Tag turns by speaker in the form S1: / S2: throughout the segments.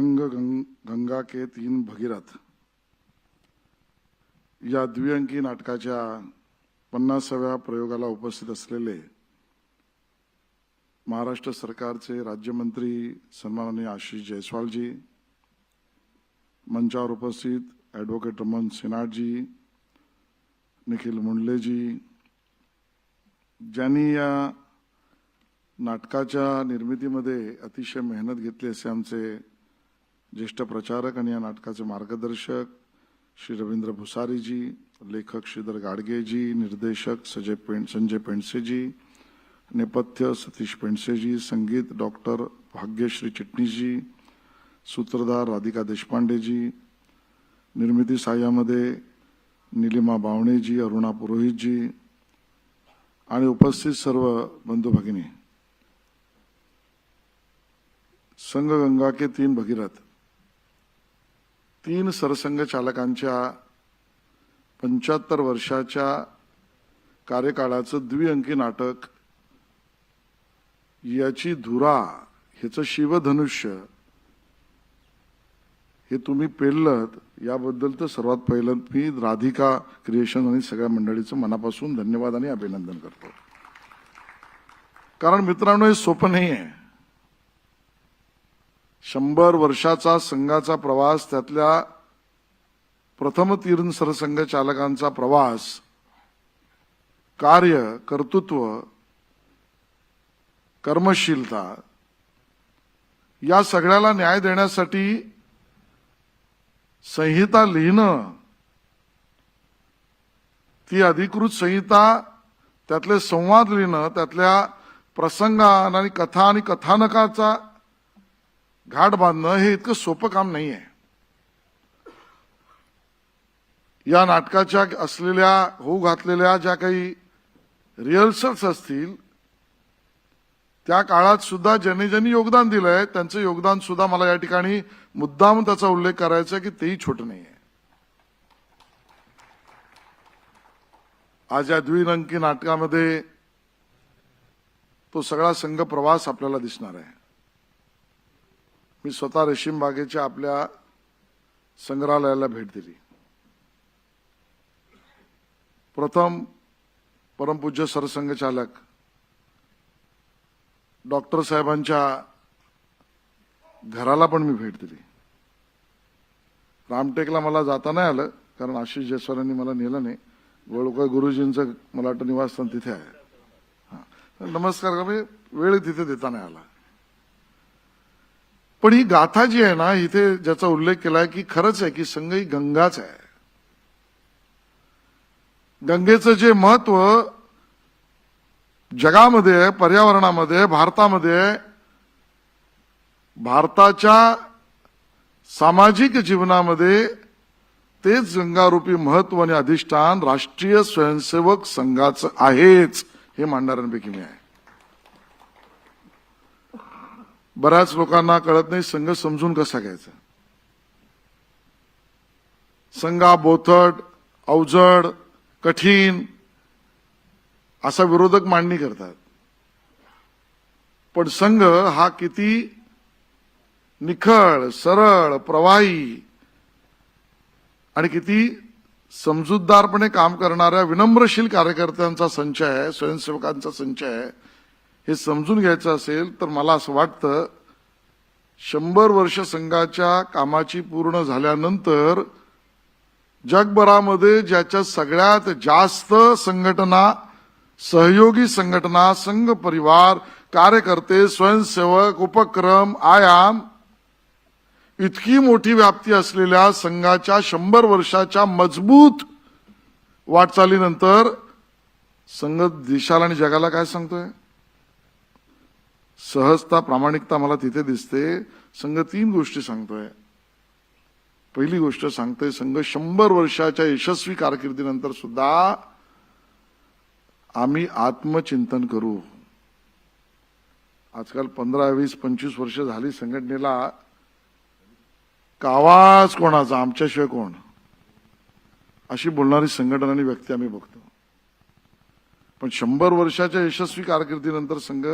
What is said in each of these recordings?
S1: संघ गंग, गंगा के तीन भगीरथ. या द्विअंकी नाटकाच्या पन्नासाव्या प्रयोगाला उपस्थित असलेले महाराष्ट्र सरकारचे राज्यमंत्री सन्माननीय आशिष जयस्वालजी मंचावर उपस्थित ॲडव्होकेट रमन सिन्हाजी निखिल मुंडलेजी ज्यांनी या नाटकाच्या निर्मितीमध्ये अतिशय मेहनत घेतली असे आमचे ज्येष्ठ प्रचारक आणि या नाटकाचे मार्गदर्शक श्री रवींद्र भुसारीजी लेखक श्रीधर गाडगेजी निर्देशक सजय पें संजय पेंडसेजी नेपथ्य सतीश पेंडसेजी संगीत डॉक्टर भाग्यश्री चिटणीसजी सूत्रधार राधिका देशपांडेजी निर्मिती साह्यामध्ये निलिमा बावणेजी अरुणा पुरोहितजी आणि उपस्थित सर्व बंधू भगिनी. संघ गंगा के तीन भगीरथ. तीन सरसंघ चालकांच्या पंच्याहत्तर वर्षाच्या कार्यकाळाचं द्विअंकी नाटक याची धुरा ह्याचं शिवधनुष्य हे तुम्ही पेललं याबद्दल तर सर्वात पहिलं मी राधिका क्रिएशन आणि सगळ्या मंडळीचं मनापासून धन्यवाद आणि अभिनंदन करतो. कारण मित्रांनो हे सोपं नाही आहे शंभर वर्षाचा संघाचा प्रवास त्यातल्या प्रथम तीर्ण सरसंघ चालकांचा प्रवास कार्य कर्तृत्व कर्मशीलता या सगळ्याला न्याय देण्यासाठी संहिता लिहिणं ती अधिकृत संहिता त्यातले संवाद लिहिणं त्यातल्या प्रसंग आणि कथा आणि कथानकाचा घाट बांधणं हे इतकं सोपं काम नाही आहे या नाटकाच्या असलेल्या होऊ घातलेल्या ज्या काही रिहर्सल्स असतील त्या काळात सुद्धा ज्यांनी ज्यांनी योगदान दिलंय त्यांचं योगदान सुद्धा मला या ठिकाणी मुद्दाम त्याचा उल्लेख करायचा की तेही छोट नाही आहे आज या द्विरंकी नाटकामध्ये तो सगळा संघ प्रवास आपल्याला दिसणार आहे. मी स्वतः रेशीम बागेच्या आपल्या संग्रहालयाला भेट दिली. प्रथम परमपूज्य सरसंघचालक डॉक्टर साहेबांच्या घराला पण मी भेट दिली. रामटेकला मला जाता नाही आलं कारण आशिष जयस्वालांनी मला नेलं नाही. गोळकर गुरुजींचं मला वाटतं निवासस्थान तिथे आहे. नमस्कार का मी वेळ तिथे देता नाही आला. पण ही गाथा जी आहे ना इथे ज्याचा उल्लेख केलाय की खरंच आहे की संघ ही गंगाच आहे. गंगेचं जे महत्त्व जगामध्ये पर्यावरणामध्ये भारतामध्ये भारताच्या सामाजिक जीवनामध्ये तेच गंगारूपी महत्त्व आणि अधिष्ठान राष्ट्रीय स्वयंसेवक संघाचं आहेच हे मांडणाऱ्यांपैकी मी आहे. बऱ्याच लोकांना कळत नाही संघ समजून कसा घ्यायचा. संघा बोथट अवजड कठीण असा विरोधक मांडणी करतात. पण संघ हा किती निखळ सरळ प्रवाही आणि किती समजूतदारपणे काम करणाऱ्या विनम्रशील कार्यकर्त्यांचा संच आहे स्वयंसेवकांचा संच आहे हे समजून घ्यायचं असेल तर मला असं वाटतं शंभर वर्ष संघाच्या कामाची पूर्ण झाल्यानंतर जगभरामध्ये ज्याच्या सगळ्यात जास्त संघटना सहयोगी संघटना संघ परिवार कार्यकर्ते स्वयंसेवक उपक्रम आयाम इतकी मोठी व्याप्ती असलेल्या संघाच्या शंभर वर्षाच्या मजबूत वाटचालीनंतर संघ देशाला आणि जगाला काय सांगतोय? सहजता प्रामाणिकता मला तिथे दिसते. संघ तीन गोष्टी सांगतोय. पहिली गोष्ट सांगतोय संघ शंभर वर्षाच्या यशस्वी कारकिर्दीनंतर सुद्धा आम्ही आत्मचिंतन करू. आजकाल पंधरा वीस पंचवीस वर्ष झाली संघटनेला. का आवाज कोणाचा? आमच्याशिवाय कोण? अशी बोलणारी संघटना आणि व्यक्ती आम्ही बघतो. पण शंभर वर्षाच्या यशस्वी कारकिर्दीनंतर संघ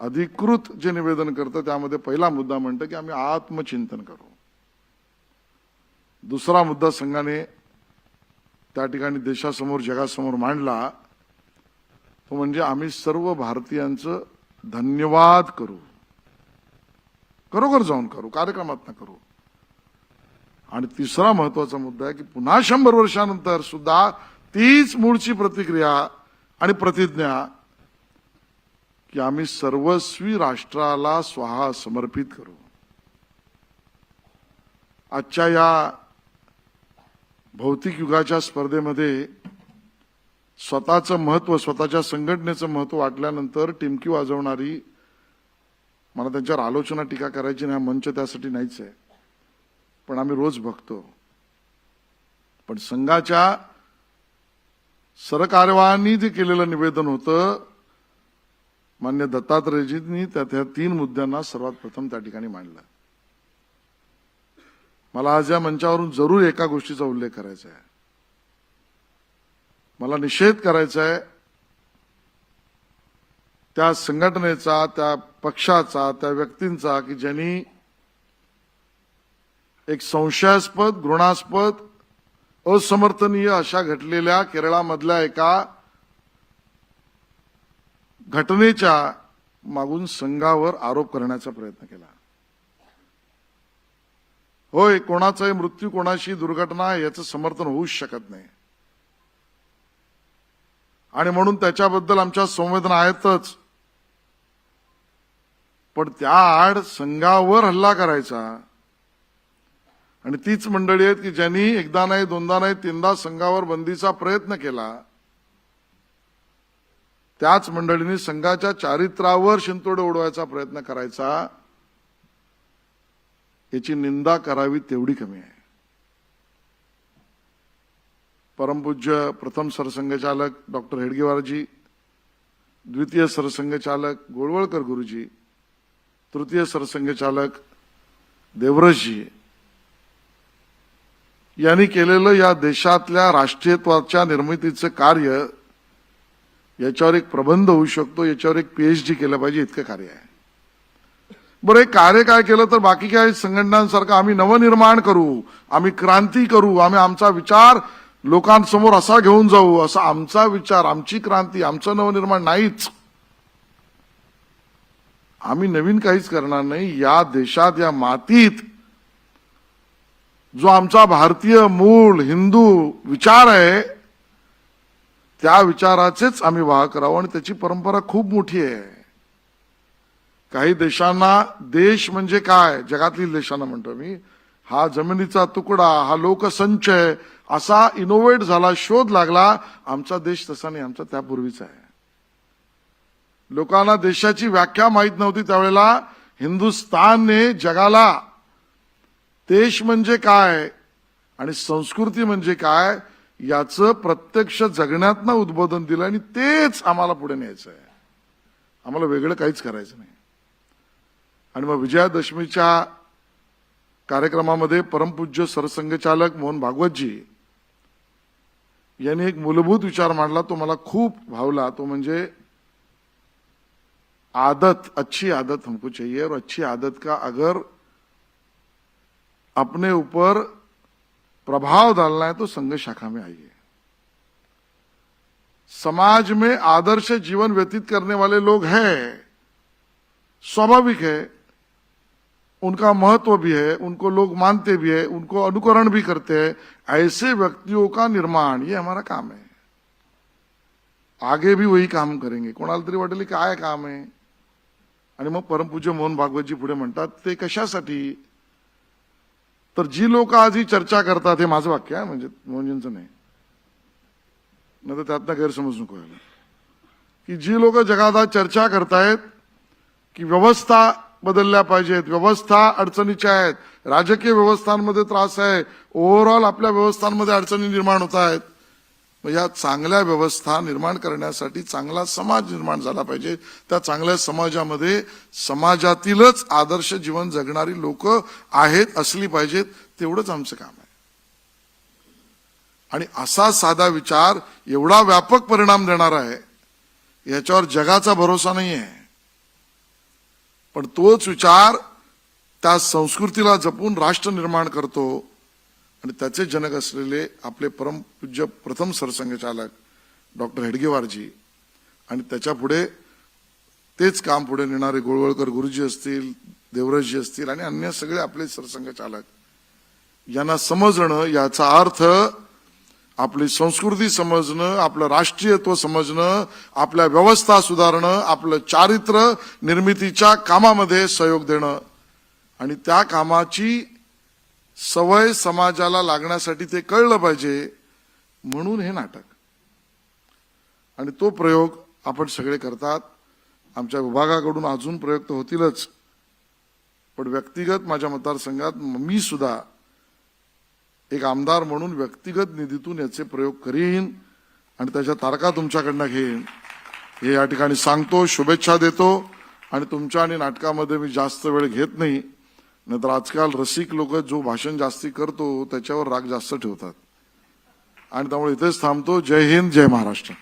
S1: अधिकृत जे निवेदन करतं त्यामध्ये पहिला मुद्दा म्हणतं की आम्ही आत्मचिंतन करू. दुसरा मुद्दा संघाने त्या ठिकाणी देशासमोर जगासमोर मांडला तो म्हणजे आम्ही सर्व भारतीयांचं धन्यवाद करू. खरोखर जाऊन करू कार्यक्रमात करू. आणि तिसरा महत्त्वाचा मुद्दा आहे की पुन्हा शंभर वर्षानंतर सुद्धा तीच मूळची प्रतिक्रिया आणि प्रतिज्ञा की आम्ही सर्वस्वी राष्ट्राला स्वाहा समर्पित करू. आजच्या या भौतिक युगाच्या स्पर्धेमध्ये स्वतःचं महत्त्व स्वतःच्या संघटनेचं महत्त्व वाटल्यानंतर टिमकी वाजवणारी मला त्यांच्यावर आलोचना टीका करायची नाही हा मंच त्यासाठी नाहीच आहे. पण आम्ही रोज बघतो. पण संघाच्या सरकारवानी जे केलेलं निवेदन होतं मान्य दत्तात्रयजींनी त्या त्या तीन मुद्द्यांना सर्वात प्रथम त्या ठिकाणी मांडलं. मला आज या मंचावरून जरूर एका गोष्टीचा उल्लेख करायचा आहे. मला निषेध करायचा आहे. त्या संघटनेचा त्या पक्षाचा त्या व्यक्तींचा की ज्यांनी एक संशयास्पद घृणास्पद असमर्थनीय अशा घटलेल्या केरळामधल्या एका घटनेच्या मागून संघावर आरोप करण्याचा प्रयत्न केला. होय कोणाचाही मृत्यू कोणाशी दुर्घटना याचं समर्थन होऊच शकत नाही. आणि म्हणून त्याच्याबद्दल आमच्या संवेदना आहेतच. पण त्या आड संघावर हल्ला करायचा. आणि तीच मंडळी आहेत की ज्यांनी एकदा नाही दोनदा नाही तीनदा संघावर बंदीचा प्रयत्न केला. त्याच मंडळींनी संघाच्या चारित्र्यावर शिंतोडे उडवायचा प्रयत्न करायचा. याची निंदा करावी तेवढी कमी आहे. परमपूज्य प्रथम सरसंघचालक डॉक्टर हेडगेवारजी द्वितीय सरसंघचालक गोळवळकर गुरुजी तृतीय सरसंघचालक देवरसजी यांनी केलेलं या देशातल्या राष्ट्रीयत्वाच्या निर्मितीचं कार्य याच्यावर एक प्रबंध होऊ शकतो याच्यावर एक पीएचडी केलं पाहिजे इतकं कार्य आहे. बरं एक कार्य काय केलं तर बाकी काय संघटनांसारखं आम्ही नवनिर्माण करू आम्ही क्रांती करू आम्ही आमचा विचार लोकांसमोर असा घेऊन जाऊ असा आमचा विचार आमची क्रांती आमचं नवनिर्माण नाहीच. आम्ही नवीन काहीच करणार नाही या देशात या मातीत जो आमचा भारतीय मूळ हिंदू विचार आहे त्या विचाराचेच आम्ही वाहक राहू आणि त्याची परंपरा खूप मोठी आहे. काही देशांना देश म्हणजे काय? जगातील देशांना म्हणतो मी. हा जमिनीचा तुकडा हा लोकसंचय असा इनोव्हेट झाला शोध लागला आमचा देश तसा नाही आमचा त्यापूर्वीचा आहे. लोकांना देशाची व्याख्या माहीत नव्हती त्यावेळेला. हिंदुस्थानने जगाला. देश म्हणजे काय? आणि संस्कृती म्हणजे काय? याचं प्रत्यक्ष जगण्यातनं उद्बोधन दिलं आणि तेच आम्हाला पुढे न्यायचं आहे. आम्हाला वेगळं काहीच करायचं नाही. आणि मग विजयादशमीच्या कार्यक्रमामध्ये परमपूज्य सरसंघचालक मोहन भागवतजी यांनी एक मूलभूत विचार मांडला. तो मला खूप भावला. तो म्हणजे आदत अच्छी आदत हमको चाहिए और अच्छी आदत का अगर अपने ऊपर प्रभाव डालना है तो संघ शाखा में आइए। समाज में आदर्श जीवन व्यतीत करने वाले लोग हैं स्वाभाविक है उनका महत्त्व भी है उनको लोग मानते भी है उनको अनुकरण भी करते हैं ऐसे व्यक्तियों का निर्माण ये हमारा काम है। आगे भी वही काम करेंगे। कोणाला तरी वाटेल काय काम आहे आणि मग परमपूज्य मोहन भागवतजी पुढे म्हणतात ते कशासाठी तर जी लोक आज ही चर्चा करतात हे माझं वाक्य आहे म्हणजे मोहनजींचं नाही. नाही तर त्यातनं गैरसमज नको व्हायला. की जी लोक जगात चर्चा करतायत की व्यवस्था बदलल्या पाहिजेत व्यवस्था अडचणीच्या आहेत राजकीय व्यवस्थांमध्ये त्रास आहे ओव्हरऑल आपल्या व्यवस्थांमध्ये अडचणी निर्माण होत आहेत मग या चांगल्या व्यवस्था निर्माण करण्यासाठी चांगला समाज निर्माण झाला पाहिजे. त्या चांगल्या समाजामध्ये समाजातीलच आदर्श जीवन जगणारी लोक आहेत असली पाहिजेत तेवढंच आमचं काम आहे. आणि असा साधा विचार एवढा व्यापक परिणाम देणारा आहे याच्यावर जगाचा भरोसा नाही आहे. पण तोच विचार त्या संस्कृतीला जपून राष्ट्र निर्माण करतो आणि त्याचे जनक असलेले आपले परमपूज्य प्रथम सरसंघचालक डॉक्टर हेडगेवारजी. आणि त्याच्या पुढे तेच काम पुढे नेणारे गोळवळकर गुरुजी असतील देवराजजी असतील आणि अन्य सगळे आपले सरसंघचालक. यांना समजणं याचा अर्थ आपली संस्कृती समजणं आपलं राष्ट्रीयत्व समजणं आपल्या व्यवस्था सुधारणं आपलं चारित्र्य निर्मितीच्या कामामध्ये सहयोग देणं. आणि त्या कामाची सवय समाजाला लागण्यासाठी ते कळलं पाहिजे म्हणून हे नाटक. आणि तो प्रयोग आपण सगळे करतात. आमच्या विभागाकडून अजून प्रयोग तर होतीलच. पण व्यक्तिगत माझ्या मतदारसंघात मी सुद्धा एक आमदार म्हणून व्यक्तिगत निधीतून याचे प्रयोग करीन आणि त्याच्या तारखा तुमच्याकडनं घेईन. हे या ठिकाणी सांगतो शुभेच्छा देतो आणि तुमच्या आणि नाटकामध्ये मी जास्त वेळ घेत नाही. नाहीतर आजकाल रसिक लोक जो भाषण जास्ती करतो त्याच्यावर राग जास्त ठेवतात. आणि त्यामुळे इथेच थांबतो. जय हिंद जय महाराष्ट्र.